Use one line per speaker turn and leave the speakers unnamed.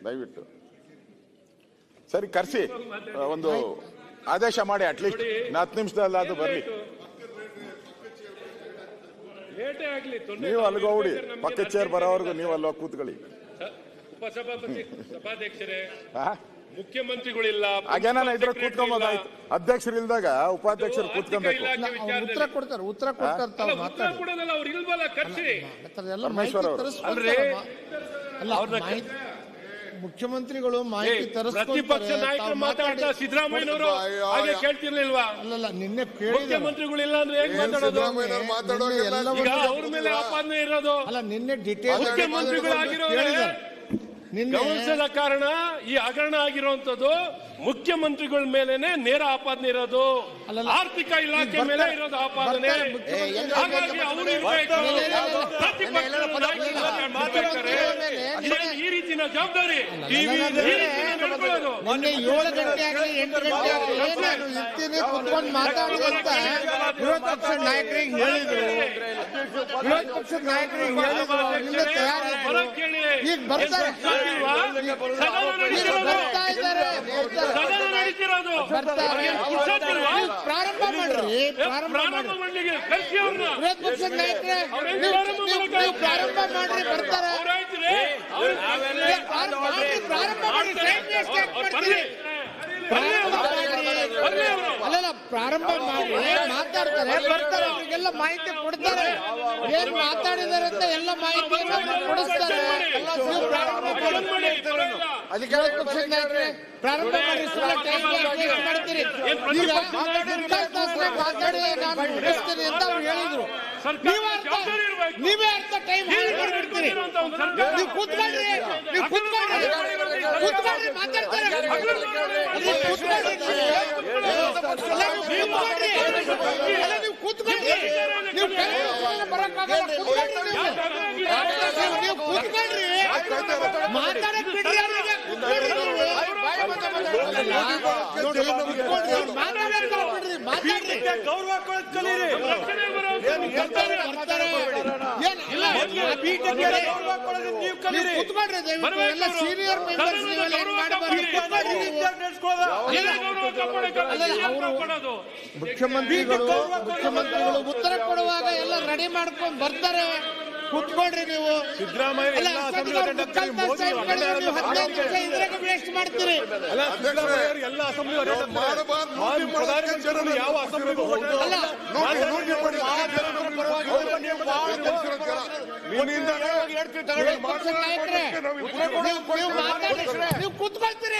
ದಯವಿಟ್ಟು ಸರಿ ಕರ್ಸಿ ಒಂದು ಆದೇಶ ಮಾಡಿ ಅಟ್ಲೀಸ್ಟ್ ಹತ್ತು ನಿಮಿಷದಲ್ಲಿ ಅದು ಬರಲಿ ನೀವು. ಅಲ್ಲಿಗೆ ಹೋಗ್ಬಿಡಿ
ಪಕ್ಕ
ಪಕ್ಕದ ಚೇರ್ ಬರೋವರೆಗೂ ನೀವು ಅಲ್ಲಿ ಹೋಗಿ ಕೂತ್ಕೊಳ್ಳಿ
ಉಪಸಭಾಪತಿ ಸಭಾಧ್ಯಕ್ಷರೇ
ಆ?
ಮುಖ್ಯಮಂತ್ರಿಗಳಿಲ್ಲ
ಹಾಗೇನಾನ ಇದ್ರೆ. ಕೂತ್ಕೊಂಬೋದಾಯ್ತು ಅಧ್ಯಕ್ಷರು ಇಲ್ದಾಗ ಉಪಾಧ್ಯಕ್ಷರು ಕೂತ್ಕೊಬೇಕು
ಉತ್ತರ ಕೊಡ್ತಾರೆ ಉತ್ತರ ಕೊಡ್ತಾರೆ ತಾವು ಮಾತಾಡಿ
ಪರಮೇಶ್ವರ್ ಅವರು.
ಅಲ್ರಿ,
ಅಲ್ಲ ಮುಖ್ಯಮಂತ್ರಿಗಳು ಮಾಹಿತಿ
ಪ್ರತಿಪಕ್ಷ ನಾಯಕರು ಮಾತಾಡ್ತಾ
ಮಾತಾಡಿ
ಸಿದ್ದರಾಮಯ್ಯನವರು ಹಾಗೆ ಕೇಳ್ತಿರ್ಲಿಲ್ವಾ?
ಅಲ್ಲಲ್ಲ ನಿನ್ನೆ ಮುಖ್ಯಮಂತ್ರಿಗಳು
ಮುಖ್ಯಮಂತ್ರಿಗಳಿಲ್ಲ ಅಂದ್ರೆ ಹೇಗ್ ಮಾತಾಡೋದು? ಈಗ ಅವ್ರ ಮೇಲೆ ಆಪಾದನೆ ಇರೋದು.
ಅಲ್ಲ ನಿನ್ನೆ ಡಿಟೇಲ್ ನಿನ್ನೆ
ಗಮನಿಸದ ಕಾರಣ ಈ ಹಗರಣ ಆಗಿರುವಂತದ್ದು ಮುಖ್ಯಮಂತ್ರಿಗಳ ಮೇಲೆನೆ ನೇರ ಆಪಾದನೆ ಇರೋದು. ಆರ್ಥಿಕ ಇಲಾಖೆ ಮೇಲೆ ಇರೋದು ಆಪಾದನೆ. ಹಾಗಾಗಿ ಅವರು ಇರಬೇಕು. ಪ್ರತಿಪಕ್ಷ ನಾಯಕರು ಮಾತಾಡ್ತಾರೆ. ರೀತಿನ ಜವಾಬ್ದಾರಿ
ಟಿವಿ ಏಳು ಗಂಟೆ ಆಗಲಿ ಎಂಟು ಗಂಟೆ ಆಗಲಿ ನಾನು ಇರ್ತೀನಿ ಕುತ್ಕೊಂಡು ಮಾತಾಡಿ ಅಂತ ವಿರೋಧ ಪಕ್ಷದ ನಾಯಕರಿಗೆ ಹೇಳಿದ್ರು ವಿರೋಧ ಪಕ್ಷದ ನಾಯಕರಿಗೆ ಹೇಳಿದ್ರು ತಯಾರಿದ್ರು ಈಗ ಬರ್ತಾರೆ. ಬರ್ತಾ ಇದ್ದಾರೆ ಬರ್ತಾರೆ. ಪ್ರಾರಂಭ ಮಾಡ್ರಿ ಪ್ರಾರಂಭ ಮಾಡ್ರಿ ವಿರೋಧ ಪಕ್ಷದ ನಾಯಕರೇ ನೀವು
ಪ್ರಾರಂಭ
ಮಾಡ್ರಿ ಬರ್ತಾರೆ ಏ, ಪ್ರಾರಂಭ ಮಾಡಿ ಮಾತಾಡ್ತಾರೆ? ಬರ್ತಾರೆ ಅವರಿಗೆಲ್ಲ ಮಾಹಿತಿ ಕೊಡ್ತಾರೆ. ಏನ್ ಮಾತಾಡಿದಾರೆ ಅಂತ ಎಲ್ಲ ಮಾಹಿತಿಯನ್ನು ಕೊಡಿಸ್ತಾರೆ. ಅಧಿಕಾರ ಪ್ರಾರಂಭ ಮಾಡಿ. ಪ್ರಾರಂಭ ಟೈಮ್ ಮಾಡ್ತೀರಿ. ಈಗ ತಾಸು ಮಾತಾಡಿ ನಾನು ಅಂತ ಅವ್ರು ಹೇಳಿದ್ರು. ನೀವೇ ಅರ್ಥ ಟೈಮ್ ನೀವು ಕೂತ್ಕೊಳ್ಳಿ ನೀವು ಕೂತ್ಕೊಳ್ಳಿ ಕೂತ್ಕೊಳ್ಳಿ ಮಾತಾಡ್ತಾರೆ ನೀವು ಕೂತ್ಕೊಳ್ಳಿ ಅಲ್ಲ, ನೀವು ಕೂತ್ಕೊಳ್ಳಿ ನೀವು ಬರಕ್ಕಾಗಲ್ಲ ಕೂತ್ಕೊಳ್ರಿ ನೀವು ಕೂತ್ಕೊಳ್ರಿ ಮಾತಾಡಕ್ ಬಿಡ್ರಿ ಅವ್ರಿಗೆ ಕೂತ್ಕೊಳ್ರಿ, ಅವ್ರು ಬಿಡ್ರಿ ಮಾತಾಡ್ರಿ
ಗೌರವ
ಅವರು-
ಕಾಪಾಡೋದು?
ಮುಖ್ಯಮಂತ್ರಿಗಳು ಮುಖ್ಯಮಂತ್ರಿಗಳು ಉತ್ತರ ಕೊಡುವಾಗ ಎಲ್ಲ ರೆಡಿ ಮಾಡ್ಕೊಂಡು ಬರ್ತಾರೆ. ಕೂತ್ಕೊಳ್ರಿ ನೀವು. ವೇಸ್ಟ್ ಮಾಡ್ತೀರಿ.
ಎಲ್ಲ ಅಸೆಂಬ್ಲಿ ಯಾವ
ನೀವು ಕೂತ್ಕೊಳ್ತೀರಿ.